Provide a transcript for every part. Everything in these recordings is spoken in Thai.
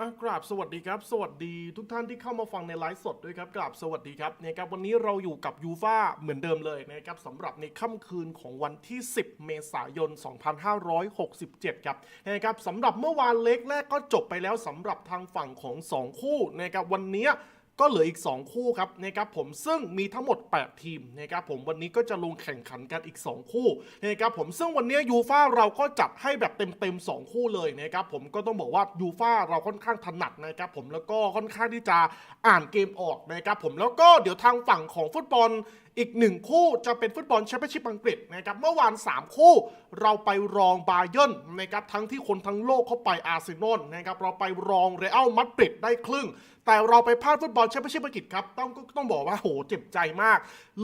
อะกราบสวัสดีครับ สวัสดีทุกท่านที่เข้ามาฟังในไลฟ์สดด้วยครับกราบสวัสดีครับเนี่ยครับวันนี้เราอยู่กับยูฟาเหมือนเดิมเลยนะครับสำหรับในค่ำคืนของวันที่ 10 เมษายน 2567 ครับนะครับสำหรับเมื่อวานเล็กแรกก็จบไปแล้วสำหรับทางฝั่งของ 2 คู่นะครับวันนี้ ก็เหลืออีก 2 คู่ครับนะครับผมซึ่งมีทั้งหมด 8 ทีมนะครับผมวันนี้ก็จะลงแข่งขันกันอีก 2 คู่นะครับผมซึ่งวันนี้ยูฟ่าเราก็จัดให้แบบเต็มๆ2คู่เลยนะครับผมก็ต้องบอกว่ายูฟ่าเราค่อนข้างถนัดนะครับผมแล้วก็ค่อนข้างที่จะอ่านเกมออกนะครับผมแล้วก็เดี๋ยวทางฝั่งของฟุตบอลอีกหนึ่งคู่จะเป็นฟุตบอลแชมเปี้ยนชิพอังกฤษนะครับเมื่อวาน 3 คู่เราไปรองบาเยิร์นนะครับทั้งที่คนทั้งโลกเข้าไปอาร์เซนอลนะครับเราไปรองเรอัลมาดริดได้ครึ่ง แต่เราไปพลาดฟุตบอลแชมเปี้ยนชิพอังกฤษครับ ต้องต้องบอกว่าโหเจ็บใจมาก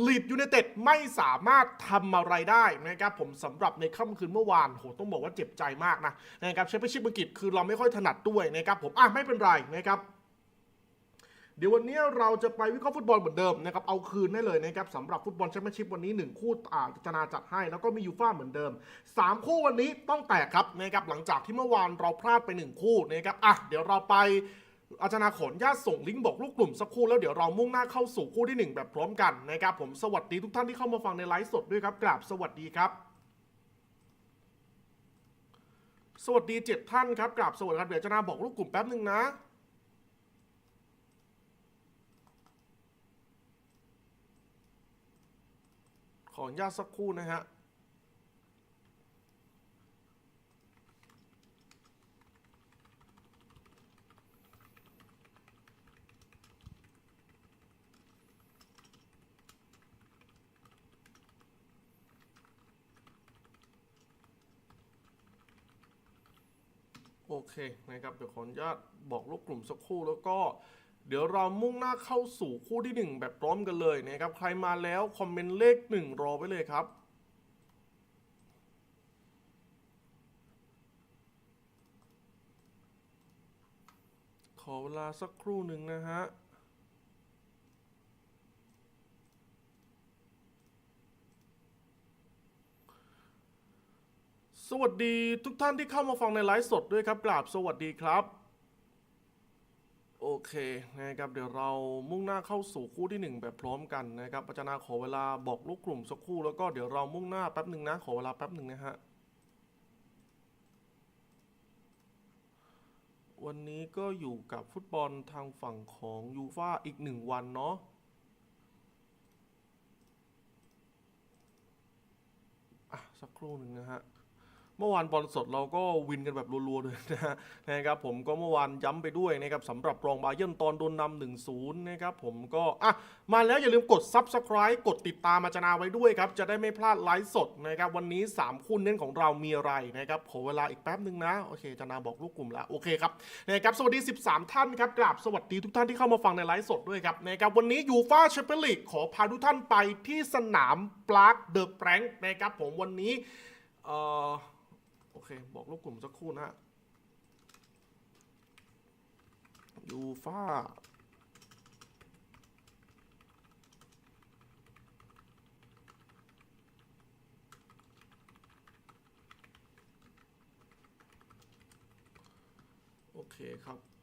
ลีดยูไนเต็ดไม่สามารถทำอะไรได้นะครับผมสำหรับในค่ำคืนเมื่อวานโหต้องบอกว่าเจ็บใจมากนะนะครับแชมเปี้ยนชิพอังกฤษคือเราไม่ค่อยถนัดด้วยนะครับผมอะไม่เป็นไรนะครับเดี๋ยววันนี้เราจะไปวิเคราะห์ฟุตบอลเหมือนเดิมนะครับเอาคืนได้เลยนะครับสำหรับฟุตบอลแชมเปี้ยนชิพวันนี้ 1 คู่อ่าจนาจัดให้ แล้วก็มียูฟ่าเหมือนเดิม 3 คู่วันนี้ต้องแตกครับนะครับหลังจากที่เมื่อวานเราพลาดไป 1 คู่นะครับอะเดี๋ยวเราไป อาจารย์ขนญาตส่งลิงก์บอกลูกกลุ่มสักครู่แล้วเดี๋ยวเรามุ่งหน้าเข้าสู่คู่ทีหนึ่1 แบบพร้อมกันนะครับผมสวัสดีทุกท่านที่เข้ามาฟังในไลฟ์สดด้วยครับกราบสวัสดีครับ สวัสดีเจ็ดท่านครับกราบสวัสดีครับเดี๋ยวอาจารย์บอกลูกกลุ่มแป๊บหนึ่งนะขออนุญาตสักครู่นะฮะ โอเคนะครับเดี๋ยวขออนุญาตบอกลูกกลุ่มสักครู่แล้วก็เดี๋ยวเรามุ่งหน้าเข้าสู่คู่ที่ 1 แบบพร้อมกันเลยนะครับ ใครมาแล้วคอมเมนต์เลข 1 รอไว้เลยครับ ขอเวลาสักครู่หนึ่งนะฮะ สวัสดีทุกท่านที่เข้ามาฟังในไลฟ์สดด้วยครับกราบสวัสดีครับ โอเคนะครับเดี๋ยวเรามุ่งหน้าเข้าสู่คู่ที่หนึ่งแบบพร้อมกันนะครับอาจารย์ขอเวลาบอกลูกกลุ่มสักครู่แล้วก็เดี๋ยวเรามุ่งหน้าแป๊บหนึ่งนะขอเวลาแป๊บหนึ่งนะฮะวันนี้ก็อยู่กับฟุตบอลทางฝั่งของยูฟาอีกหนึ่งวันเนาะอะสักครู่หนึ่งนะฮะ เมื่อวานบอลสดเราก็วินกันแบบรัวๆเลยนะฮะนะครับผมก็เมื่อวานย้ำไปด้วยนะครับสำหรับรองบาเยิร์นตอนโดนนำหนึ่งศูนย์นะครับผมก็อะมาแล้วอย่าลืมกด Subscribe กดติดตามอาจนาไว้ด้วยครับ จะได้ไม่พลาดไลฟ์สดนะครับวันนี้ 3 คู่เน้นของเรามีอะไรนะครับขอเวลาอีกแป๊บหนึ่งนะ โอเคอาจนาบอกลูกกลุ่มละโอเคครับนะครับสวัสดี 13 ท่านครับกราบสวัสดีทุกท่านที่เข้ามาฟังในไลฟ์สดด้วยครับนะครับวันนี้ยูฟาแชมเปี้ยนลีกขอพาทุกท่านไปที่สนามปลาร์คเดอะแปรงนะครับผมวันนี้เอ่อ โอเค บอกลูกกลุ่มสักครู่นะฮะยูฟ่าโอเคครับ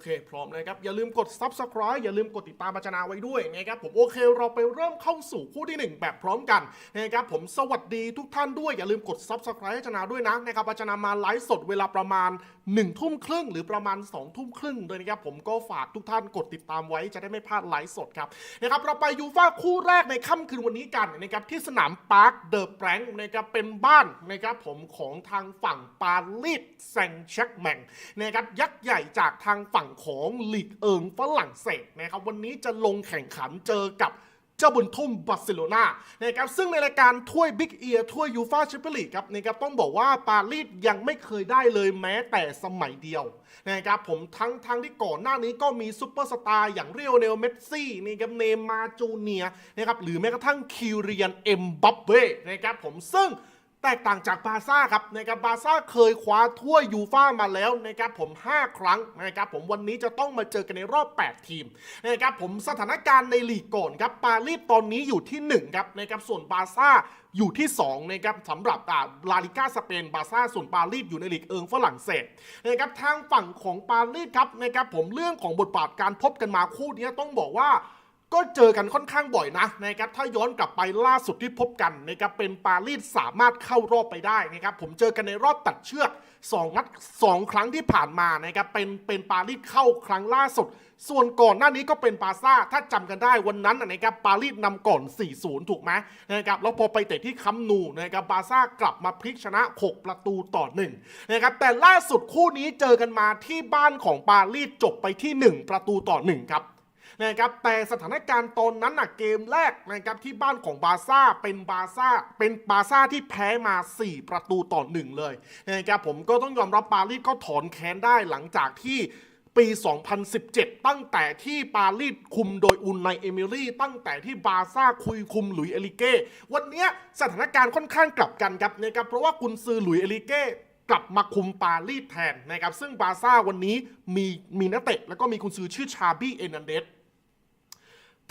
เคพร้อมนะครับ อย่าลืมกด Subscribe อย่าลืมกดติดตามอาจนาไว้ด้วยนะครับผมโอเค เราไปเริ่มเข้าสู่คู่ที่ 1 แบบพร้อมกันนะครับผมสวัสดีทุกท่านด้วยอย่าลืมกด Subscribe อาจนาด้วยนะนะครับอาจนามาไลฟ์สดเวลาประมาณ1ทุ่มครึ่งหรือประมาณ2ทุ่มครึ่งเลยนะครับผมก็ฝากทุกท่านกดติดตามไว้จะได้ไม่พลาดไลฟ์สดครับนะครับเราไปยูฟ่าคู่แรกในค่ำคืนวันนี้กันนะครับที่สนามปาร์คเดอะแปรงนะครับเป็นบ้านนะครับผมของทางฝั่งปารีสแซงต์แชร์กแมงนะครับยักษ์ใหญ่จากทางฝั่งของลีกเอิงฝรั่งเศสนะครับวันนี้จะลงแข่งขันเจอกับเจ้าบุญทุ่มบาร์เซโลนานะครับซึ่งในรายการถ้วยบิ๊กเอียถ้วยยูฟาแชมเปี้ยนลีกครับนะครับต้องบอกว่าปารีสยังไม่เคยได้เลยแม้แต่สมัยเดียวนะครับผมทั้งทั้งที่ก่อนหน้านี้ก็มีซูเปอร์สตาร์อย่างเรียวเนลเมสซี่นะครับเนมาร์จูเนียนะครับหรือแม้กระทั่งคิวเรียนเอ็มบัปเบ้นะครับผมซึ่ง แตกต่างจากบาซ่าครับนะครับบาซ่าเคยคว้าถ้วยยูฟ่ามาแล้วนะครับผม 5 ครั้งนะครับผมวันนี้จะต้องมาเจอกันในรอบ 8 ทีมนะครับผมสถานการณ์ในลีกก่อนครับปารีสตอนนี้อยู่ที่ 1 ครับนะครับส่วนบาซ่าอยู่ที่2นะครับสำหรับอ่าลาลิก้าสเปนบาซ่าส่วนปารีสอยู่ในลีกเอิงฝรั่งเศสนะครับทางฝั่งของปารีสครับนะครับผมเรื่องของบทบาทการพบกันมาคู่นี้ต้องบอกว่า ก็เจอกันค่อนข้างบ่อยนะนะครับถ้าย้อนกลับไปล่าสุดที่พบกันนะครับเป็นปารีสสามารถเข้ารอบไปได้นะครับผมเจอกันในรอบตัดเชือก2นัด2ครั้งที่ผ่านมานะครับเป็นเป็นปารีสเข้าครั้งล่าสุด ส่วนก่อนหน้านี้ก็เป็นปาซ่าถ้าจำกันได้วันนั้นนะครับปารีสนำก่อน 4-0 ถูกไหมนะครับแล้วพอไปเตะที่คัมนูนะครับบาซ่ากลับมาพลิกชนะ 6 ประตูต่อ1นะครับแต่ล่าสุดคู่นี้เจอกันมาที่บ้านของปารีสจบไปที่ 1 ประตูต่อ1ครับ นะครับแต่สถานการณ์ตอนนั้นนะเกมแรกนะครับที่บ้านของบาร์ซ่าเป็นบาร์ซ่าเป็นบาร์ซ่าที่แพ้มา 4 ประตูต่อหนึ่งเลยนะครับผมก็ต้องยอมรับปารีสก็ถอนแค้นได้หลังจากที่ปี 2017 ตั้งแต่ที่ปารีสคุมโดยอุนไนเอมิลี่ ตั้งแต่ที่บาร์ซ่าคุยคุมหลุยส์เอลิเก้ วันนี้สถานการณ์ค่อนข้างกลับกันครับนะครับเพราะว่ากุนซือหลุยส์เอลิเก้กลับมาคุมปารีสแทนนะครับซึ่งบาร์ซ่าวันนี้มีมีนักเตะแล้วก็มีกุนซือชื่อชาบี้เอนันเดส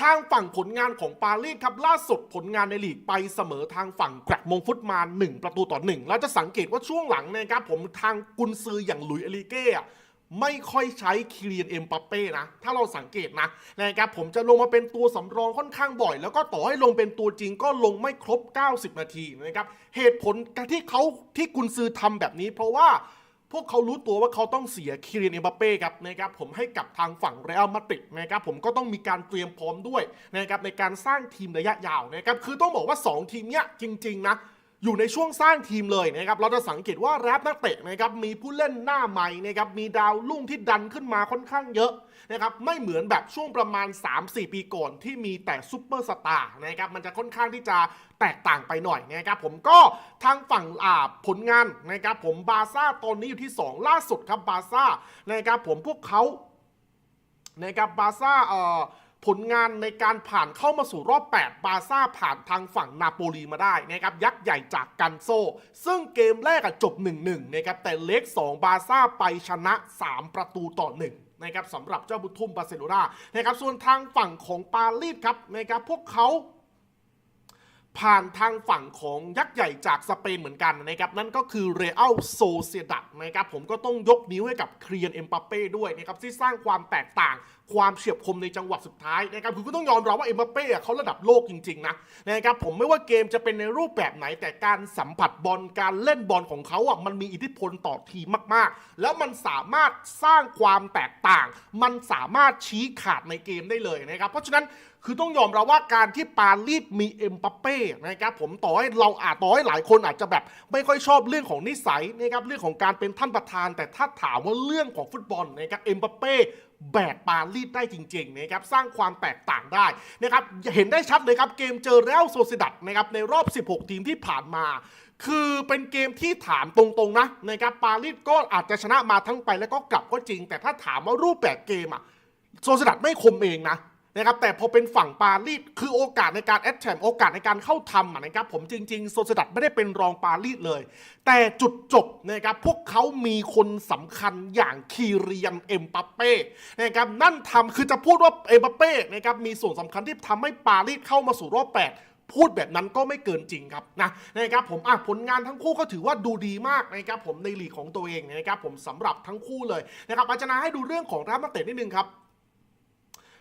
ทางฝั่งผลงานของปารีสครับล่าสุดผลงานในลีกไปเสมอทางฝั่งแกรกมงฟุตมา1ประตูต่อ1แล้วจะสังเกตว่าช่วงหลังนะครับผมทางกุนซืออย่างหลุยส์เอลิเก้ไม่ค่อยใช้คิเลียนเอ็มปัปเป้นะ ถ้าเราสังเกตนะนะครับผมจะลงมาเป็นตัวสำรองค่อนข้างบ่อย แล้วก็ต่อให้ลงเป็นตัวจริงก็ลงไม่ครบ 90 นาทีนะครับเหตุผลที่เขาที่กุนซือทำแบบนี้ เพราะว่า วกเขารู้ตัวว่าเขาต้องเสียคิรินเอ็มบัปเป้ครับนะครับผมให้กับทางฝั่งเรอัลมาดริดนะครับผมก็ต้องมีการเตรียมพร้อมด้วยนะครับในการสร้างทีมระยะยาวนะครับคือต้องบอกว่า 2 ทีมเนี้ยจริง ๆ นะ อยู่ในช่วงสร้างทีมเลยนะครับเราจะสังเกตว่าแรปนักเตะนะครับมีผู้เล่นหน้าใหม่นะครับมีดาวรุ่งที่ดันขึ้นมาค่อนข้างเยอะนะครับไม่เหมือนแบบช่วงประมาณ 3-4 ปีก่อนที่มีแต่ซุปเปอร์สตาร์นะครับมันจะค่อนข้างที่จะแตกต่างไปหน่อยนะครับผมก็ทางฝั่งอ่าผลงานนะครับผมบาซ่าตอนนี้อยู่ที่ 2 ล่าสุดครับบาซ่านะครับผมพวกเขานะครับบาซ่าเอ่อ ผลงานในการผ่านเข้ามาสู่รอบ 8 บาซ่าผ่านทางฝั่งนาโปลีมาได้นะครับยักษ์ใหญ่จากกันโซ ซึ่งเกมแรกอะจบ 1-1นะครับแต่เล็ก 2 บาซ่าไปชนะ 3 ประตูต่อ 1นะครับสำหรับเจ้าบุทุ่มบาร์เซโลนานะครับส่วนทางฝั่งของปารีสครับนะครับพวกเขาผ่านทางฝั่งของยักษ์ใหญ่จากสเปนเหมือนกันนะครับนั่นก็คือเรอัลโซเซดัดนะครับผมก็ต้องยกนิ้วให้กับเครียนเอ็มบัปเป้ด้วยนะครับที่สร้างความแตกต่าง ความเฉียบคมในจังหวะสุดท้ายนะครับคือก็ต้องยอมรับว่าเอ็มบัปเป้เขาระดับโลกจริงๆนะนะครับผมไม่ว่าเกมจะเป็นในรูปแบบไหนแต่การสัมผัสบอลการเล่นบอลของเขาอะมันมีอิทธิพลต่อทีมมาก ๆ แล้วมันสามารถสร้างความแตกต่าง มันสามารถชี้ขาดในเกมได้เลยนะครับเพราะฉะนั้นคือต้องยอมรับว่าการที่ปารีสมีเอ็มปัปเป้นะครับผมต่อให้เราอาจต่อให้หลายคนอาจจะแบบ ไม่ค่อยชอบเรื่องของนิสัยนะครับเรื่องของการเป็นท่านประธาน แต่ถ้าถามว่าเรื่องของฟุตบอลนะครับเอ็มปัปเป้แบกปารีสได้จริงๆนะครับสร้างความแตกต่างได้นะครับเห็นได้ชัดเลยครับเกมเจอเรอัลโซซิดัดนะครับในรอบ 16 ทีมที่ผ่านมา คือเป็นเกมที่ถามตรงๆนะนะครับปารีสก็อาจจะชนะมาทั้งไปแล้วก็กลับก็จริง แต่ถ้าถามว่ารูปแบบเกมอะโซซิดัดไม่คมเองนะ นะครับแต่พอเป็นฝั่งปารีสคือโอกาสในการแอดแทมโอกาสในการเข้าทำนะครับผมจริงๆโซซิดัดไม่ได้เป็นรองปารีสเลย แต่จุดจบนะครับพวกเขามีคนสำคัญอย่างคีเรียนเอ็มปัปเป้นะครับนั่นทำคือจะพูดว่าเอ็มปัปเป้นะครับมีส่วนสำคัญที่ทำให้ปารีสเข้ามาสู่รอบ 8พูดแบบนั้นก็ไม่เกินจริงครับนะนะครับผมอะผลงานทั้งคู่ก็ถือว่าดูดีมากนะครับผมในลีกของตัวเองนะครับผมสำหรับทั้งคู่เลยนะครับอาจารย์ให้ดูเรื่องของรับนักเตะนิดนึงครับ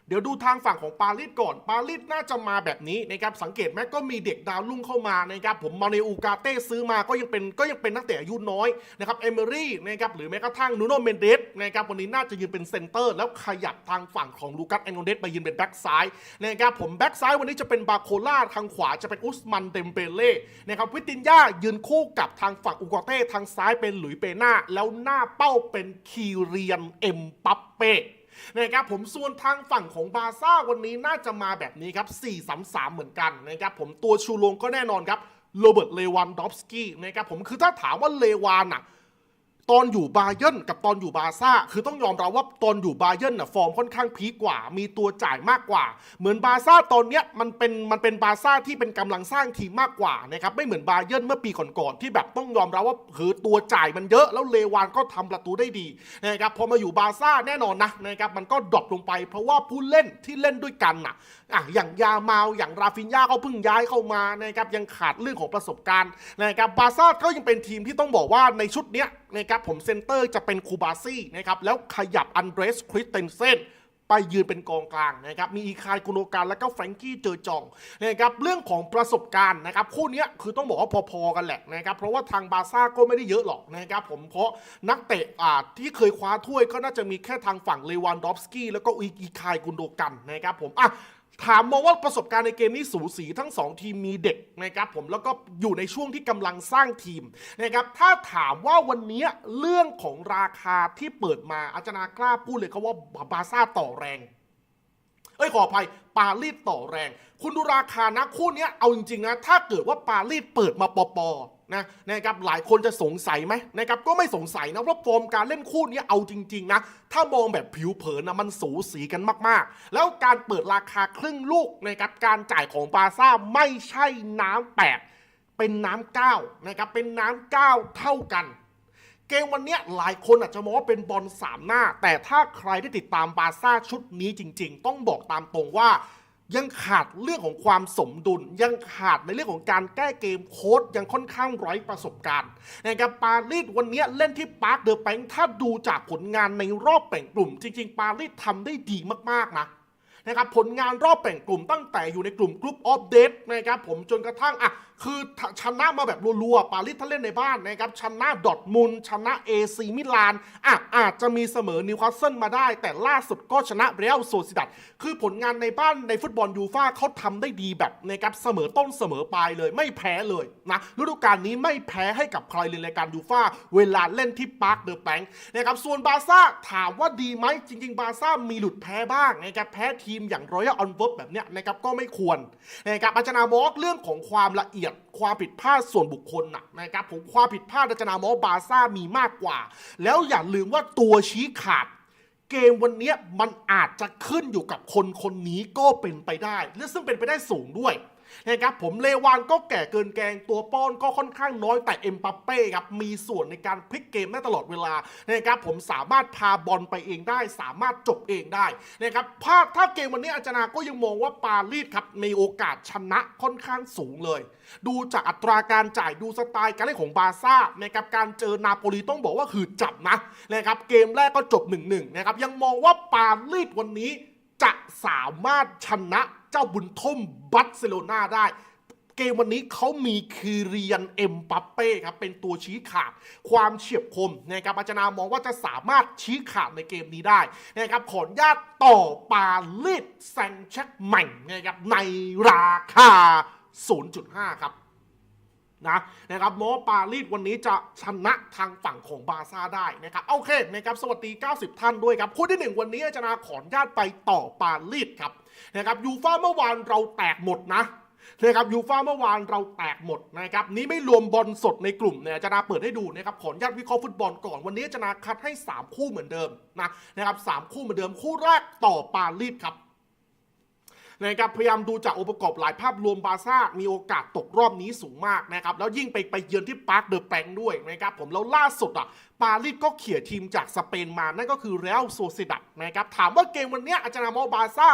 เดี๋ยวดูทางฝั่งของปารีสก่อน ปารีสน่าจะมาแบบนี้นะครับ สังเกตไหมก็มีเด็กดาวรุ่งเข้ามานะครับ ผมมาเนอูกาเต้ซื้อมาก็ยังเป็นก็ยังเป็นนักเตะอายุน้อยนะครับ เอเมอรี่นะครับ หรือแม้กระทั่งนูโนเมนเดสนะครับวันนี้น่าจะยืนเป็นเซนเตอร์ แล้วขยับทางฝั่งของลูกัสแอนโนเดสไปยืนเป็นแบ็กซ้ายนะครับ ผมแบ็กซ้ายวันนี้จะเป็นบาโคล่าทางขวาจะเป็นอุสมันเดมเบเล่นะครับ วิตินยายืนคู่กับทางฝั่งอูกาเต้ทางซ้ายเป็นหลุยเปน่าแล้วหน้าเป้าเป็นคีเรียนเอ็มปัปเป้ นะครับผมส่วนทางฝั่งของบาซ่าวันนี้น่าจะมาแบบนี้ครับ 4-3-3 เหมือนกันนะครับผมตัวชูโรงก็แน่นอนครับโรเบิร์ตเลวันดอฟสกี้นะครับผมคือถ้าถามว่าเลวานอะ ตอนอยู่บาเยิร์นกับตอนอยู่บาซ่า คือต้องยอมรับว่าตอนอยู่บาเยิร์นน่ะฟอร์มค่อนข้างพีกว่า มีตัวจ่ายมากกว่า เหมือนบาซ่าตอนเนี้ยมันเป็นมันเป็นบาซ่าที่เป็นกำลังสร้างทีมมากกว่านะครับไม่เหมือนบาเยิร์นเมื่อปีก่อนๆที่แบบต้องยอมรับว่าคือตัวจ่ายมันเยอะแล้วเลวานก็ทำประตูได้ดีนะครับพอมาอยู่บาซ่าแน่นอนนะนะครับมันก็ดรอปลงไป เพราะว่าผู้เล่นที่เล่นด้วยกันน่ะอะอย่างยามาลอย่างราฟินยาเขาเพิ่งย้ายเข้ามานะครับยังขาดเรื่องของประสบการณ์นะครับบาซ่าก็ยังเป็นทีมที่ต้องบอกว่าในชุดเนี้ย นะครับผมเซนเตอร์จะเป็นคูบาซี่นะครับแล้วขยับอันเดรสคริสเตนเซนไปยืนเป็นกองกลางนะครับ มีอีคายกุโนการและก็แฟรงกี้เจอจองนะครับ เรื่องของประสบการณ์นะครับ คู่นี้คือต้องบอกว่าพอๆกันแหละนะครับ เพราะว่าทางบาซ่าก็ไม่ได้เยอะหรอกนะครับผม เพราะนักเตะอ่าที่เคยคว้าถ้วยก็น่าจะมีแค่ทางฝั่งเลวานดอฟสกี้แล้วก็อีคายกุนโดกันนะครับผม อะ ถามมองว่าประสบการณ์ในเกมนี้สูสีทั้ง 2 ทีมมีเด็กนะครับผมแล้วก็อยู่ในช่วงที่กำลังสร้างทีมนะครับถ้าถามว่าวันนี้เรื่องของราคาที่เปิดมาอาจารย์กล้าพูดเลยครับว่าบาซ่าต่อแรง เอ้ยขออภัยปารีสต่อแรง คุณดูราคานะคู่นี้เอาจริงๆนะ ถ้าเกิดว่าปารีสเปิดมาปอปอ นะนะครับหลายคนจะสงสัยไหมนะครับก็ไม่สงสัยนะว่าฟอร์มการเล่นคู่นี้เอาจริงๆนะถ้ามองแบบผิวเผินนะมันสูสีกันมากๆ แล้วการเปิดราคาครึ่งลูกนะครับการจ่ายของบาซ่าไม่ใช่น้ำแปดเป็นน้ำเก้านะครับเป็นน้ำเก้าเท่ากันเกมวันนี้หลายคนอาจจะมองว่าเป็นบอลสามหน้า แต่ถ้าใครได้ติดตามบาซ่าชุดนี้จริง ๆ ต้องบอกตามตรงว่า ยังขาดเรื่องของความสมดุล ยังขาดในเรื่องของการแก้เกมโค้ดยังค่อนข้างไร้ประสบการณ์นะครับปารีสวันนี้เล่นที่ปาร์คเดอะแปงถ้าดูจากผลงานในรอบแบ่งกลุ่ม จริง ๆ ปารีสทำได้ดีมากๆนะนะครับผลงานรอบแบ่งกลุ่มตั้งแต่อยู่ในกลุ่มกรุ๊ปออฟเดตนะครับผมจนกระทั่งอะคือชนะมาแบบรัวๆ ปารีสถ้าเล่นในบ้านนะครับ ชนะดอทมุนชนะเอซีมิลานอะอาจจะมีเสมอนิวคาสเซิลมาได้ แต่ล่าสุดก็ชนะเรอัลโซซิดัดคือผลงานในบ้านในฟุตบอลยูฟ่าเขาทำได้ดีแบบนะครับเสมอต้นเสมอปลายเลย ไม่แพ้เลยนะฤดูกาลนี้ไม่แพ้ให้กับใครเลยรายการยูฟ่าเวลาเล่นที่ปาร์คเดอะแบงค์นะครับส่วนบาร์ซ่าถามว่าดีไหมจริง ๆ บาร์ซ่ามีหลุดแพ้บ้างนะครับแพ้ทีมอย่างรอยัลออนเวิร์บแบบเนี้ยนะครับก็ไม่ควรนะครับอาจารย์มอกเรื่องของความละเอียดความผิดพลาดส่วนบุคคลน่ะนะครับผมความผิดพลาดรัชนามอบาซ่ามีมากกว่า แล้วอย่าลืมว่าตัวชี้ขาดเกมวันนี้มันอาจจะขึ้นอยู่กับคนคนนี้ก็เป็นไปได้ และซึ่งเป็นไปได้สูงด้วย นะครับผมเลวานก็แก่เกินแกงตัวป้อนก็ค่อนข้างน้อยแต่เอ็มปัปเป้ครับมีส่วนในการพลิกเกมได้ตลอดเวลานะครับผมสามารถพาบอลไปเองได้ สามารถจบเองได้นะครับภาพถ้าเกมวันนี้อาจารย์ก็ยังมองว่าปารีสครับมีโอกาสชนะค่อนข้างสูงเลย ดูจากอัตราการจ่ายดูสไตล์การเล่นของบาซ่านะครับการเจอนาโปลีต้องบอกว่าคือจับนะนะครับเกมแรกก็จบ 1-1นะครับยังมองว่าปารีสวันนี้จะสามารถชนะ เจ้าบุญท่มบัตเซโลนาได้ เกมวันนี้เขามีคีเรียนเอ็มปัปเป้ครับเป็นตัวชี้ขาด ความเฉียบคมนะครับอาจารย์มองว่าจะสามารถชี้ขาดในเกมนี้ได้นะครับขออนุญาตต่อปาลีดแซงเช็คใหม่นะครับในราคา 0.5 ครับนะนะครับโมปารีสวันนี้จะชนะทางฝั่งของบาซ่าได้นะครับโอเคนะครับสวัสดี 90 ท่านด้วยครับคู่ที่ 1 วันนี้อาจารย์ขออนุญาตไปต่อปารีสครับ นะครับยูฟ่าเมื่อวานเราแตกหมดนะนะครับยูฟ่าเมื่อวานเราแตกหมดนะครับนี้ไม่รวมบอลสดในกลุ่มเนี่ยอาจารย์เปิดให้ดูนะครับขออนุญาตวิเคราะห์ฟุตบอลก่อนวันนี้อาจารย์คัดให้ 3 คู่เหมือนเดิมนะนะครับสามคู่เหมือนเดิมคู่แรกต่อปารีสครับนะครับพยายามดูจากองค์ประกอบหลายภาพรวมบาซ่ามีโอกาสตกรอบนี้สูงมากนะครับแล้วยิ่งไปไปเยือนที่ปาร์คเดอะแปงด้วยนะครับผมแล้วล่าสุดอะปารีสก็เขี่ยทีมจากสเปนมานั่นก็คือเรอัลโซเซดัดนะครับถามว่าเกมวันนี้อาจารย์มอบาซ่า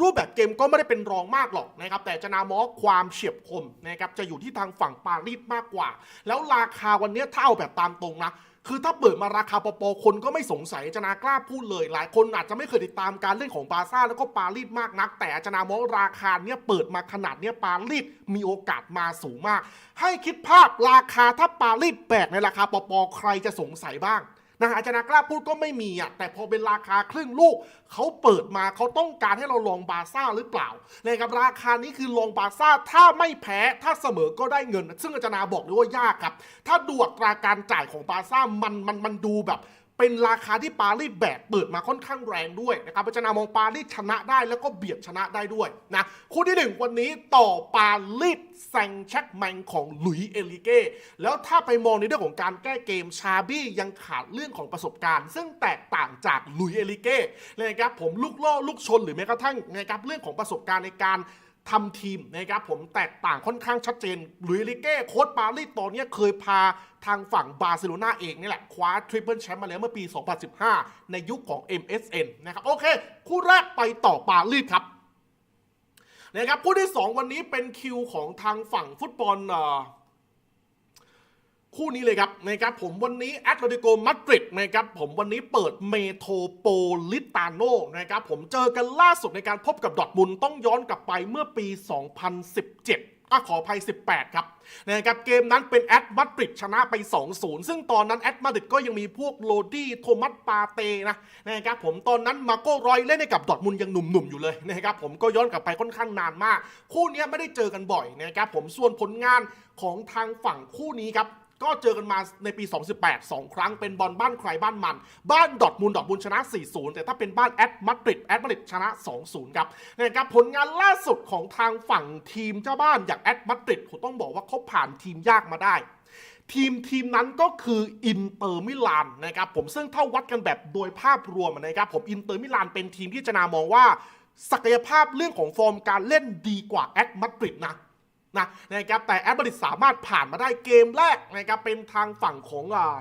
รูปแบบเกมก็ไม่ได้เป็นรองมากหรอกนะครับแต่อาจามอความเฉียบคมนะครับจะอยู่ที่ทางฝั่งปารีสมากกว่า แล้วราคาวันนี้ยถ้าเอาแบบตามตรงนะคือถ้าเปิดมาราคาปปคนก็ไม่สงสัยอาจากล้าพูดเลย หลายคนอาจจะไม่เคยติดตามการเล่นของบาซ่าแล้วก็ปารีสมากนัก แต่อาจามองราคาเนี้ยเปิดมาขนาดเนี้ยปารีสมีโอกาสมาสูงมาก ให้คิดภาพราคาถ้าปารีสแบกในราคาปปใครจะสงสัยบ้าง นะอาจารย์กล้าพูดก็ไม่มีอะแต่พอเป็นราคาครึ่งลูกเขาเปิดมาเขาต้องการให้เราลองบาซ่าหรือเปล่านะครับราคานี้คือลองบาซ่าถ้าไม่แพ้ถ้าเสมอก็ได้เงิน ซึ่งอาจารย์บอกเลยว่ายากครับ ถ้าดูอัตราการจ่ายของบาซ่ามันมันมันดูแบบ เป็นราคาที่ปารีสแบกเปิดมาค่อนข้างแรงด้วยนะครับพิจารณามองปารีสชนะได้แล้วก็เบียดชนะได้ด้วยนะคู่ที่หนึ่งวันนี้ต่อปารีสแซงแช็กแมงของหลุยเอลิเก้แล้วถ้าไปมองในเรื่องของการแก้เกมชาบี้ยังขาดเรื่องของประสบการณ์ ซึ่งแตกต่างจากหลุยเอลิเก้นะครับผมลูกล่อลูกชนหรือแม้กระทั่งนะครับเรื่องของประสบการณ์ในการทำทีมนะครับผมแตกต่างค่อนข้างชัดเจนหลุยลิเก้โค้ชปารีสตอนนี้เคยพา ทางฝั่งบาร์เซโลนาเองนี่แหละ คว้าทริปเปิลแชมป์มาแล้วเมื่อปี 2015 ในยุคของ MSN นะครับโอเค คู่แรกไปต่อปารีสครับนะครับคู่ที่ 2 วันนี้เป็นคิวของทางฝั่งฟุตบอลคู่นี้เลยครับนะครับผมวันนี้แอตเลติโกมาดริดนะครับผมวันนี้เปิดเมโทรโปลิตาโนนะครับผมเจอกันล่าสุดในการพบกับดอทมุนต้องย้อนกลับไปเมื่อปี 2017 อะขออภัย 18 ครับนะครับเกมนั้นเป็นแอตมาดริดชนะไป 2-0 ซึ่งตอนนั้นแอตมาดริดก็ยังมีพวกโรดี้โทมัสปาเตนะนะครับผมตอนนั้นมาโก้รอยเล่นให้กับดอทมุนยังหนุ่มๆอยู่เลยนะครับผมก็ย้อนกลับไปค่อนข้างนานมาก คู่นี้ไม่ได้เจอกันบ่อยนะครับผมส่วนผลงานของทางฝั่งคู่นี้ครับ ก็เจอกันมาในปี 2018 2 ครั้งเป็นบอลบ้านใครบ้านมัน บ้านดอทมุนด์ดอทมุนด์ชนะ 4-0 แต่ถ้าเป็นบ้านแอตมาดริดแอตมาดริดชนะ 2-0 ครับนะครับผลงานล่าสุดของทางฝั่งทีมเจ้าบ้านอย่างแอตมาดริดผมต้องบอกว่าเขาผ่านทีมยากมาได้ทีมทีมนั้นก็คืออินเตอร์มิลานนะครับผมซึ่งถ้าวัดกันแบบโดยภาพรวมนะครับผมอินเตอร์มิลานเป็นทีมที่จะนามองว่า ศักยภาพเรื่องของฟอร์มการเล่นดีกว่าแอตมาดริดนะ นะนะครับแต่แอตมาดริดสามารถผ่านมาได้เกมแรกนะครับเป็นทางฝั่งของอ่า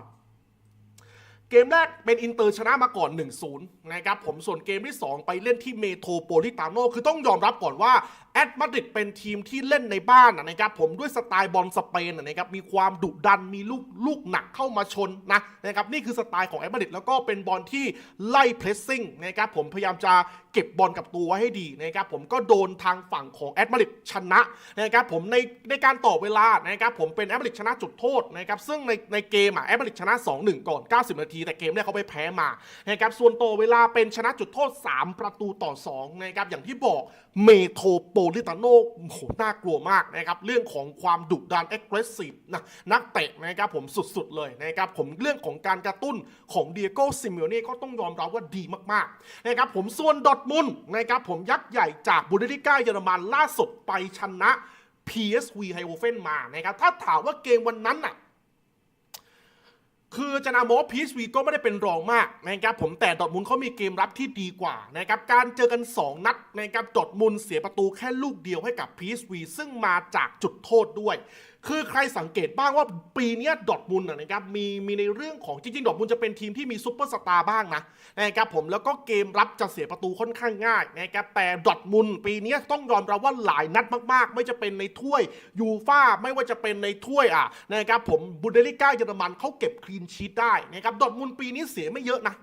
เกมแรกเป็นอินเตอร์ชนะมาก่อน 1-0 นะครับผมส่วนเกมที่ 2 ไปเล่นที่เมโทรโปลิตาโนคือต้องยอมรับก่อนว่าแอตมาดริดเป็นทีมที่เล่นในบ้านนะครับผมด้วยสไตล์บอลสเปนนะนะครับมีความดุดันมีลูกลูกหนักเข้ามาชนนะนะครับนี่คือสไตล์ของแอตมาดริดแล้วก็เป็นบอลที่ไล่เพรสซิ่งนะครับผมพยายามจะเก็บบอลกับตัวไว้ให้ดีนะครับผมก็โดนทางฝั่งของแอตมาดริดชนะนะครับผมในในการต่อเวลานะครับผมเป็นแอตมาดริดชนะจุดโทษนะครับซึ่งในในเกมอะแอตมาดริดชนะ 2-1 ก่อน 90 นาที แต่เกมเนี่ยเขาไปแพ้มานะครับส่วนต่อเวลาเป็นชนะจุดโทษ 3 ประตูต่อ2นะครับอย่างที่บอกเมโทรโปลิตาโนโอ้โหน่ากลัวมากนะครับ เรื่องของความดุดัน aggressive นะนักเตะนะครับผมสุดๆเลยนะครับ ผมเรื่องของการกระตุ้นของเดียโก้ซิมิโอเน่ก็ต้องยอมรับว่าดีมากๆนะครับผมส่วนดอทมุนนะครับผมยักษ์ใหญ่จากบุนเดลิก้าเยอรมันล่าสุดไปชนะ PSV ไฮโอเฟนมานะครับถ้าถามว่าเกมวันนั้นน่ะ คือจะนามองว่าพีชวีก็ไม่ได้เป็นรองมากนะครับผมแต่ดอทมุนเขามีเกมรับที่ดีกว่านะครับการเจอกัน 2 นัดนะครับดอทมุนเสียประตูแค่ลูกเดียวให้กับพีชวีซึ่งมาจากจุดโทษด้วย คือใครสังเกตบ้างว่าปีนี้ดอทมุนนะครับมีมีในเรื่องของจริงๆ ดอทมุนจะเป็นทีมที่มีซูเปอร์สตาร์บ้างนะนะครับผมแล้วก็เกมรับจะเสียประตูค่อนข้างง่ายนะครับแต่ดอทมุนปีนี้ต้องยอมรับว่าหลายนัดมากๆ ไม่จะเป็นในถ้วยยูฟ่าไม่ว่าจะเป็นในถ้วยอะนะครับผมบุนเดลิก้าเยอรมันเขาเก็บคลีนชีตได้นะครับดอทมุนปีนี้เสียไม่เยอะนะ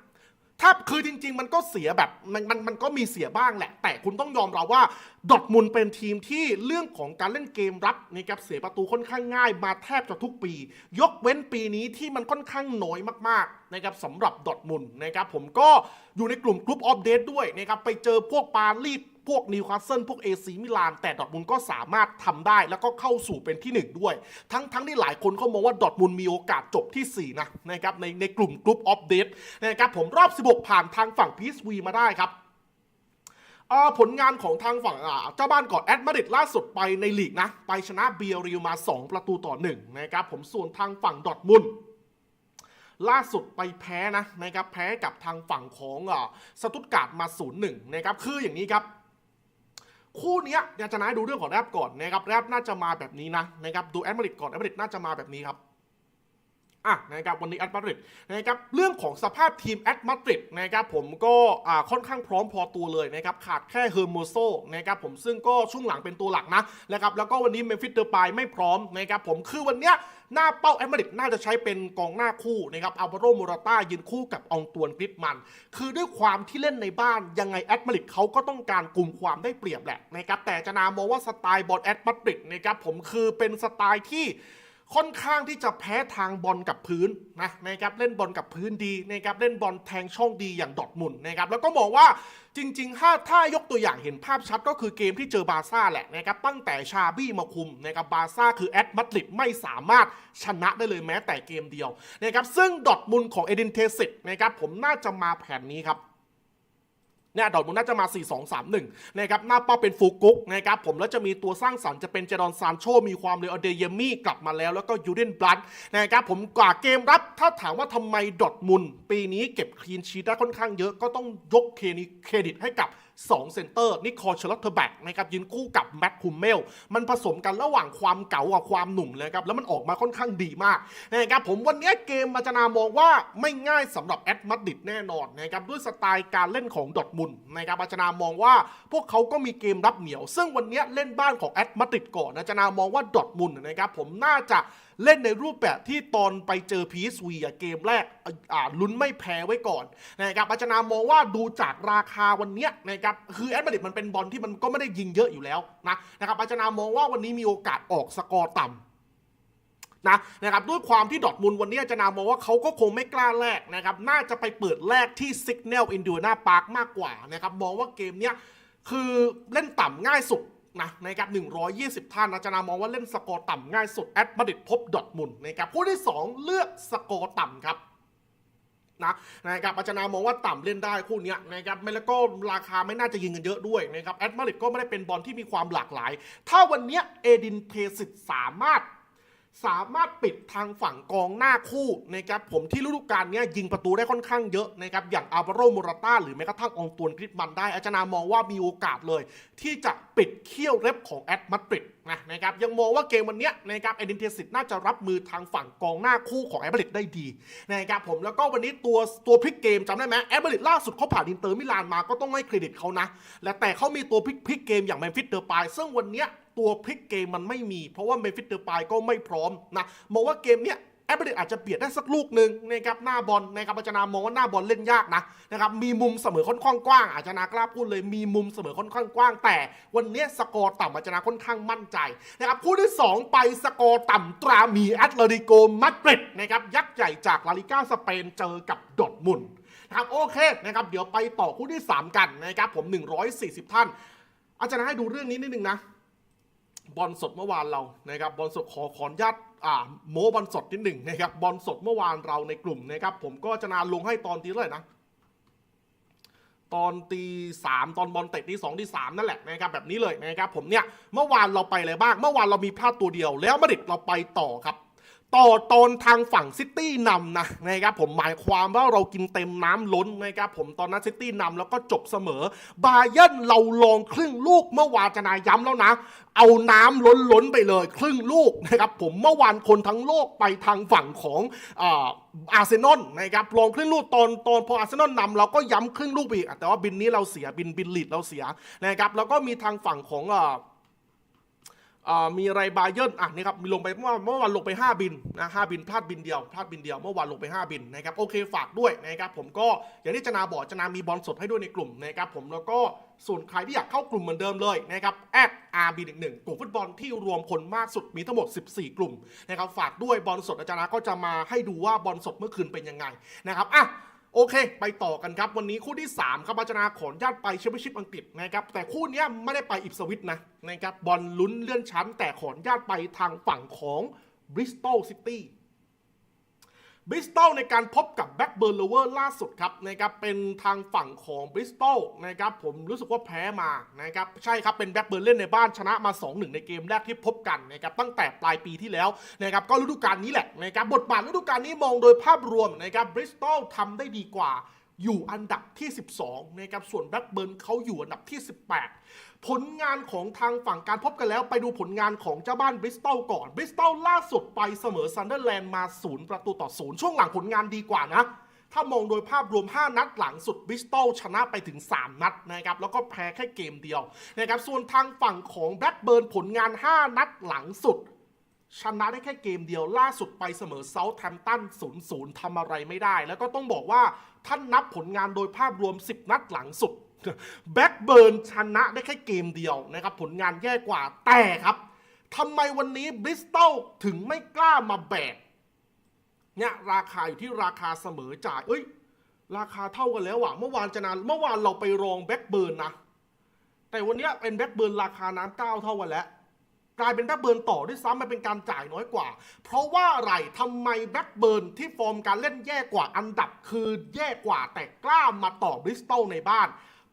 ถ้าคือจริง ๆ มันก็เสียแบบมันมันมันก็มีเสียบ้างแหละ แต่คุณต้องยอมรับว่าดอทมุนเป็นทีมที่เรื่องของการเล่นเกมรับนะครับเสียประตูค่อนข้างง่ายมาแทบจะทุกปี ยกเว้นปีนี้ที่มันค่อนข้างน้อยมากๆนะครับสำหรับดอทมุนนะครับผมก็อยู่ในกลุ่มกรุ๊ปออฟเดตด้วยนะครับไปเจอพวกปารีสพวกนิวคาสเซิลพวกเอซีมิลาน แต่ดอทมุนก็สามารถทำได้แล้วก็เข้าสู่เป็นที่หนึ่งด้วย ทั้งทั้งที่หลายคนเขามองว่าดอทมุนมีโอกาสจบที่ 4 นะนะครับในในกลุ่มกรุ๊ปออฟเดตนะครับผมรอบ 16 ผ่านทางฝั่งพีซวีมาได้ครับ ผลงานของทางฝั่งเจ้าบ้านก่อนแอดมาดริดล่าสุดไปในลีกนะ ไปชนะเบียริวมา 2 ประตูต่อ1นะครับผมส่วนทางฝั่งดอทมุนล่าสุดไปแพ้นะนะครับแพ้กับทางฝั่งของสตุตการ์ดมา 0-1นะครับคืออย่างนี้ครับคู่เนี้ยอยากจะนะให้ดูเรื่องของแรปก่อนนะครับแรปน่าจะมาแบบนี้นะนะครับดูแอดมาดริดก่อนแอดมาดริดน่าจะมาแบบนี้ครับ อะนะครับวันนี้แอดมาดริดนะครับเรื่องของสภาพทีมแอดมาดริดนะครับผมก็อ่าค่อนข้างพร้อมพอตัวเลยนะครับขาดแค่เฮอร์โมโซนะครับผมซึ่งก็ช่วงหลังเป็นตัวหลักนะนะครับแล้วก็วันนี้เมฟิสเดอร์ปายไม่พร้อมนะครับผมคือวันเนี้ยหน้าเป้าแอดมาดริดน่าจะใช้เป็นกองหน้าคู่นะครับอัลวาโรโมราต้ายืนคู่กับองตวนกริดมัน คือด้วยความที่เล่นในบ้านยังไงแอดมาดริดเขาก็ต้องการกลุ่มความได้เปรียบแหละนะครับแต่จะนามองว่าสไตล์บอลแอดมาดริดนะครับผมคือเป็นสไตล์ที่ ค่อนข้างที่จะแพ้ทางบอลกับพื้นนะนะครับเล่นบอลกับพื้นดีนะครับเล่นบอลแทงช่องดีอย่างดอทมุนนะครับแล้วก็มองว่าจริงๆ ถ้าถ้ายกตัวอย่างเห็นภาพชัดก็คือเกมที่เจอบาซ่าแหละนะครับตั้งแต่ชาบี้มาคุมนะครับบาซ่าคือแอตมาดริดไม่สามารถชนะได้เลยแม้แต่เกมเดียวนะครับซึ่งดอทมุนของเอดินเทสิตนะครับผมน่าจะมาแผนนี้ครับ เนี่ยดอทมุนน่าจะมา 4 2 3 1นะครับหน้าเป้าเป็นฟูกุกนะครับผมแล้วจะมีตัวสร้างสรรค์จะเป็นเจดอนซานโชมีความเร็วอเดเยมี่กลับมาแล้วแล้วก็ยูเดนบลัดนะครับผมกว่าเกมรับถ้าถามว่าทำไมดอทมุนปีนี้เก็บคลีนชีตได้ค่อนข้างเยอะก็ต้องยกเครดิตให้กับ 2 เซนเตอร์นิคอลเชลอตเทอร์แบ็กนะครับยืนคู่กับแมตต์คุมเมล มันผสมกันระหว่างความเก๋ากับความหนุ่มเลยครับ แล้วมันออกมาค่อนข้างดีมากนะครับผมวันนี้เกมมาจนามองว่าไม่ง่ายสำหรับแอตมาดริดแน่นอนนะครับด้วยสไตล์การเล่นของดอทมุนนะครับอาจนามองว่าพวกเขาก็มีเกมรับเหนียว ซึ่งวันนี้เล่นบ้านของแอตมาดริดก่อนอาจนามองว่าดอทมุนนะครับผมน่าจะ เล่นในรูปแบบที่ตอนไปเจอพีซวีเกมแรกอ่าลุ้นไม่แพ้ไว้ก่อนนะครับอาจนามองว่าดูจากราคาวันเนี้ยนะครับคือแอตมาดริดมันเป็นบอลที่มันก็ไม่ได้ยิงเยอะอยู่แล้วนะนะครับอาจนามองว่าวันนี้มีโอกาสออกสกอร์ต่ำนะนะครับด้วยความที่ดอทมุนด์วันนี้อาจารย์นามองว่าเขาก็คงไม่กล้าแลกนะครับ น่าจะไปเปิดแลกที่ Signal i n d u n a Park มากกว่านะครับ มองว่าเกมเนี้ยคือเล่นต่ำง่ายสุด นะนะครับ120 ท่านอาจารย์นามองว่าเล่นสกอร์ต่ำง่ายสุดแอดมาดิดพบดอทมุนนะครับคู่ที่ 2 เลือกสกอร์ต่ำครับนะนะครับอาจารย์นามองว่าต่ำเล่นได้คู่เนี้ยนะครับแล้วก็ราคาไม่น่าจะยิงกันเยอะด้วยนะครับแอดมาดริดก็ไม่ได้เป็นบอลที่มีความหลากหลาย ถ้าวันเนี้ยเอดินเทสิตสามารถ สามารถปิดทางฝั่งกองหน้าคู่นะครับผมที่ฤดูกาลนี้ยิงประตูได้ค่อนข้างเยอะนะครับอย่างอา v าโรโมราต้าหรือแม้กระทั่งองตวนกริดมันได้ อาจารย์นามองว่ามีโอกาสเลย ที่จะปิดเขี้ยวเล็บของแอดมาดริดนะนะครับยังมองว่าเกมวันนี้นะครับเอเดนเทสิตน่าจะรับมือทางฝั่งกองหน้าคู่ของแอดมาดริดได้ดีนะครับผมแล้วก็วันนี้ตัวตัวพลิกเกมจำได้ไหมแอดมาดริดล่าสุดเขาผ่านอินเตอร์มิลานมาก็ต้องให้เครดิตเขานะและแต่เขามีตัวพลิกพลิกเกมอย่างแมนฟิสเดอร์ปายซึ่งวันนี้ ตัวพลิกเกมมันไม่มี เพราะว่าเมฟิสเดอร์ปายก็ไม่พร้อมนะมองว่าเกมเนี้ยแอปเปิลอาจจะเปลี่ยนได้สักลูกหนึ่งนะครับหน้าบอลนะครับอาจารย์นามองว่าหน้าบอลเล่นยากนะนะครับมีมุมเสมอค่อนข้างกว้างอาจารย์นากล้าพูดเลยมีมุมเสมอค่อนข้างกว้าง แต่วันนี้สกอร์ต่ำอาจารย์นาค่อนข้างมั่นใจนะครับคู่ที่สองไปสกอร์ต่ำตรามีแอตเลติโกมาดริดนะครับยักษ์ใหญ่จากลาลิก้าสเปนเจอกับดอทมุนนะครับโอเคนะครับเดี๋ยวไปต่อคู่ที่สามกันนะครับผม 140 ท่าน อาจารย์ให้ดูเรื่องนี้นิดนึงนะ บอลสดเมื่อวานเรานะครับบอลสดขอขออนุญาตอ่าโมบอลสดนิดหนึ่งนะครับบอลสดเมื่อวานเราในกลุ่มนะครับผมก็จะนาลงให้ตอนทีเท่าไหร่นะตอนตีสามตอนบอลเตะตีสองตีสามนั่นแหละนะครับแบบนี้เลยนะครับผมเนี่ยเมื่อวานเราไปอะไรบ้าง เมื่อวานเรามีพลาดตัวเดียว แล้วมาดิดเราไปต่อครับ ต่อตอนทางฝั่งซิตี้นำนะนะครับผมหมายความว่าเรากินเต็มน้ำล้นนะครับผมตอนนั้นซิตี้นำแล้วก็จบเสมอบาเยิร์นเราลองครึ่งลูกเมื่อวานจะนายย้ำแล้วนะ เอาน้ำล้นล้นไปเลย ครึ่งลูกนะครับผมเมื่อวานคนทั้งโลกไปทางฝั่งของอาร์เซนอลนะครับลองครึ่งลูกตอนตอนพออาร์เซนอลนำเราก็ย้ำครึ่งลูกอีกแต่ว่าบินนี้เราเสียบินบินลีดเราเสียนะครับแล้วก็มีทางฝั่งของอ มีไรบาเยิร์นอะนี่ครับ มีลงไปเมื่อเมื่อวานลงไป 5 บินนะห้าบินพลาดบินเดียวพลาดบินเดียวเมื่อวานลงไป 5 บินนะครับโอเคฝากด้วยนะครับผมก็อย่างที่จนาบอกจนามีบอลสดให้ด้วยในกลุ่มนะครับผมแล้วก็ส่วนใครที่อยากเข้ากลุ่มเหมือนเดิมเลยนะครับแอด RB11 กลุ่มฟุตบอลที่รวมคนมากสุดมีทั้งหมด 14 กลุ่มนะครับฝากด้วยบอลสดอาจารย์ก็จะมาให้ดูว่าบอลสดเมื่อคืนเป็นยังไงนะครับอะ โอเค ไปต่อกันครับ วันนี้คู่ที่ 3 ครับอาจารย์ขออนญาตไปแชมเปี้ยนชิพอังกฤษนะครับ แต่คู่นี้ไม่ได้ไปอิปสวิตนะนะครับบอลลุ้นเลื่อนชั้นแต่ขอนญาตไปทางฝั่งของบริสตอลซิตี้ บริสตอลในการพบกับแบ็กเบิร์นเลเวอร์ล่าสุดครับนะครับเป็นทางฝั่งของบริสตอลนะครับผมรู้สึกว่าแพ้มานะครับใช่ครับเป็นแบ็กเบิร์นเล่นในบ้านชนะมา 2-1 ในเกมแรกที่พบกันนะครับตั้งแต่ปลายปีที่แล้วนะครับก็ฤดูกาลนี้แหละนะครับบทบาทฤดูกาลนี้มองโดยภาพรวมนะครับบริสตอลทำได้ดีกว่า อยู่อันดับที่ 12 นะครับ ส่วนแบล็กเบิร์นเขาอยู่อันดับที่ 18 ผลงานของทางฝั่งการพบกันแล้วไปดูผลงานของเจ้าบ้านบริสตอลก่อนบริสตอลล่าสุดไปเสมอซันเดอร์แลนด์มา 0 ประตูต่อ 0 ช่วงหลังผลงานดีกว่านะ ถ้ามองโดยภาพรวม 5 นัดหลังสุดบริสตอลชนะไปถึง 3 นัดนะครับ แล้วก็แพ้แค่เกมเดียวนะครับ ส่วนทางฝั่งของแบล็กเบิร์นผลงาน 5 นัดหลังสุดชนะได้แค่เกมเดียวล่าสุดไปเสมอเซาท์แฮมป์ตัน 0-0 ทำอะไรไม่ได้ แล้วก็ต้องบอกว่า ท่านนับผลงานโดยภาพรวม 10 นัดหลังสุดแบ็กเบิร์นชนะได้แค่เกมเดียวนะครับ ผลงานแย่กว่าแต่ครับทำไมวันนี้บริสตอลถึงไม่กล้ามาแบกเนี่ยราคาอยู่ที่ราคาเสมอจ่าย เอ้ย ราคาเท่ากันแล้วอะเมื่อวานจะนานเมื่อวานเราไปรองแบ็กเบิร์นนะ แต่วันนี้เป็นแบ็กเบิร์นราคาน้ำเก้าเท่ากันแล้ว กลายเป็นแบ็กเบิร์นต่อด้วยซ้ำมันเป็นการจ่ายน้อยกว่า เพราะว่าอะไรทำไมแบ็กเบิร์นที่ฟอร์มการเล่นแย่กว่าอันดับ คือแย่กว่าแต่กล้ามาต่อบริสตอลในบ้าน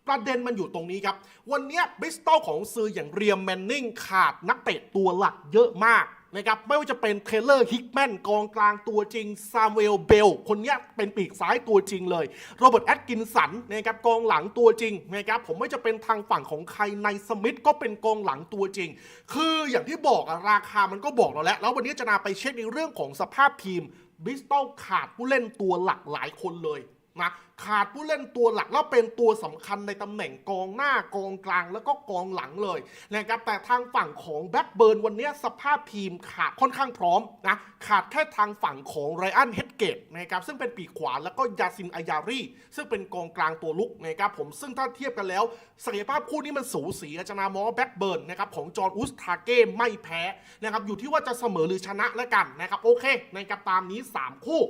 ประเด็นมันอยู่ตรงนี้ครับ วันนี้บริสตอลของซืออย่างเรียมแมนนิงขาดนักเตะตัวหลักเยอะมาก นะครับไม่ว่าจะเป็นเทเลอร์ฮิกแมนกองกลางตัวจริงซามเอลเบลคนนี้เป็นปีกซ้ายตัวจริงเลย โรเบิร์ตแอดกินสันนะครับกองหลังตัวจริงนะครับผมไม่จะเป็นทางฝั่งของใครในสมิธก็เป็นกองหลังตัวจริง คืออย่างที่บอกราคามันก็บอกเราแล้ว แล้ววันนี้จะนาไปเช็คในเรื่องของสภาพทีมบิสตอลขาดผู้เล่นตัวหลักหลายคนเลย นะขาดผู้เล่นตัวหลักแล้วเป็นตัวสำคัญในตำแหน่งกองหน้ากองกลางแล้วก็กองหลังเลยนะครับแต่ทางฝั่งของแบ็กเบิร์นวันนี้สภาพทีมขาดค่อนข้างพร้อมนะขาดแค่ทางฝั่งของไรอันเฮดเกตนะครับซึ่งเป็นปีกขวาแล้วก็ยาซินอายารีซึ่งเป็นกองกลางตัวลุกนะครับผมซึ่งถ้าเทียบกันแล้วศักยภาพคู่นี้มันสูสีอาจารย์มองว่าแบ็กเบิร์นนะครับของจอห์นอุสทาเก้ไม่แพ้นะครับอยู่ที่ว่าจะเสมอหรือชนะแล้วกันนะครับโอเคนะครับตามนี้ 3 คู่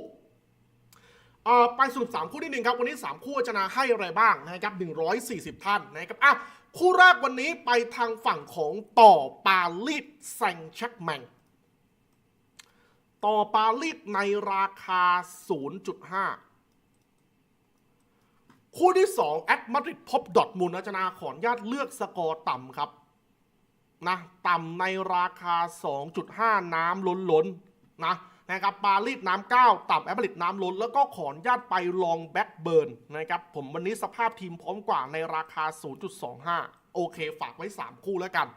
เอ่อไปสรุป 3 คู่นิดนึงครับ วันนี้ 3 คู่อาจาให้อะไรบ้างนะครับ140 ท่านนะครับอะคู่แรกวันนี้ไปทางฝั่งของต่อปาลีดแซงชักแมงต่อปาลีดในราคา 0.5 คู่ที่ 2 แอดมาดริดพบดอทมูลอาจนาขออนุญาตเลือกสกอร์ต่ำครับนะต่ำในราคา 2.5 น้ำล้นล้นๆนะ นะครับปารีสน้ำเก้าต่ำแอปเปิลน้ำล้น แล้วก็ขออนุญาตไปลองแบ็กเบิร์นนะครับผมวันนี้สภาพทีมพร้อมกว่าในราคา 0.25โอเค ฝากไว้ 3 คู่แล้วกัน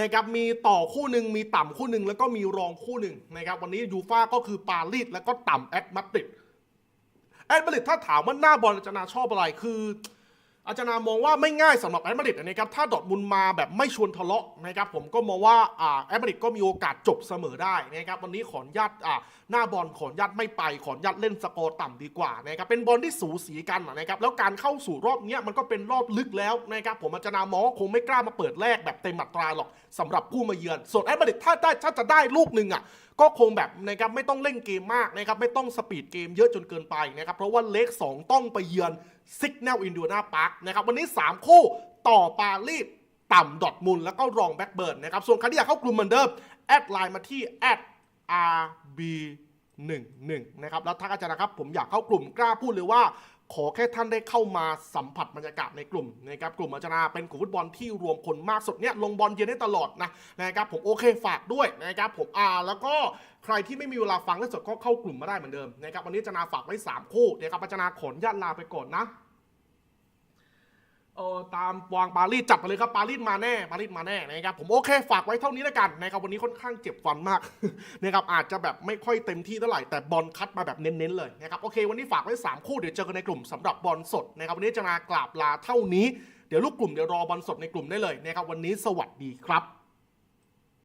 นะครับมีต่อคู่หนึ่งมีต่ำคู่หนึ่งแล้วก็มีรองคู่หนึ่งนะครับวันนี้ยูฟ่าก็คือปารีสแล้วก็ต่ำแอตมาดริดแอดมาดริดถ้าถามว่าหน้าบอลจารย์นาชอบอะไรคือ อาจารย์นามองว่าไม่ง่ายสำหรับแอดมาดริดนะครับถ้าดอทมุนมาแบบไม่ชวนทะเลาะนะครับผมก็มองว่าแอดมาดริดก็มีโอกาสจบเสมอได้นะครับวันนี้ขออนุญาตหน้าบอลขออนุญาตไม่ไปขออนุญาตเล่นสกอร์ต่ำดีกว่านะครับเป็นบอลที่สูสีกันนะครับแล้วการเข้าสู่รอบนี้มันก็เป็นรอบลึกแล้วนะครับผมอาจารย์นามองคงไม่กล้ามาเปิดแรกแบบเต็มอัตราหรอกสำหรับผู้มาเยือนส่วนแอดมาดริดถ้าได้ถ้าจะได้ลูกหนึ่งอะ ก็คงแบบนะครับไม่ต้องเล่นเกมมากนะครับไม่ต้องสปีดเกมเยอะจนเกินไปนะครับเพราะว่าเลข2ต้องไปเยือนซิกแนลอินดูนาพาร์คนะครับวันนี้ 3 คู่ต่อปารีสต่ำดอทมุลแล้วก็รองแบ็กเบิร์นนะครับส่วนใครที่อยากเข้ากลุ่มเหมือนเดิม แอดไลน์มาที่แอด @rb 1 1นะครับแล้วทักอาจารย์นะครับผมอยากเข้ากลุ่มกล้าพูดเลยว่า ขอแค่ท่านได้เข้ามาสัมผัสบรรยากาศในกลุ่มนะครับกลุ่มอาจารย์เป็นกลุ่มฟุตบอลที่รวมคนมากสุดเนี่ยลงบอลเย็นได้ตลอดนะนะครับผมโอเคฝากด้วยนะครับผมอ่าแล้วก็ใครที่ไม่มีเวลาฟังและสดก็เข้ากลุ่มมาได้เหมือนเดิมนะครับวันนี้อาจารย์ฝากไว้ 3 คู่นะครับอาจารย์ขออนุญาตลาไปก่อนนะ เออตามวางปารีสจับไปเลยครับปารีสมาแน่ปารีสมาแน่นะครับผมโอเคฝากไว้เท่านี้แล้วกันนะครับวันนี้ค่อนข้างเจ็บฟันมากนะครับอาจจะแบบไม่ค่อยเต็มที่เท่าไหร่แต่บอลคัดมาแบบเน้นๆเลยนะครับโอเค วันนี้ฝากไว้ 3 คู่เดี๋ยวเจอกันในกลุ่มสำหรับบอลสดนะครับวันนี้จะมากราบลาเท่านี้เดี๋ยวลูกกลุ่มเดี๋ยวรอบอลสดในกลุ่มได้เลยนะครับวันนี้สวัสดีครับ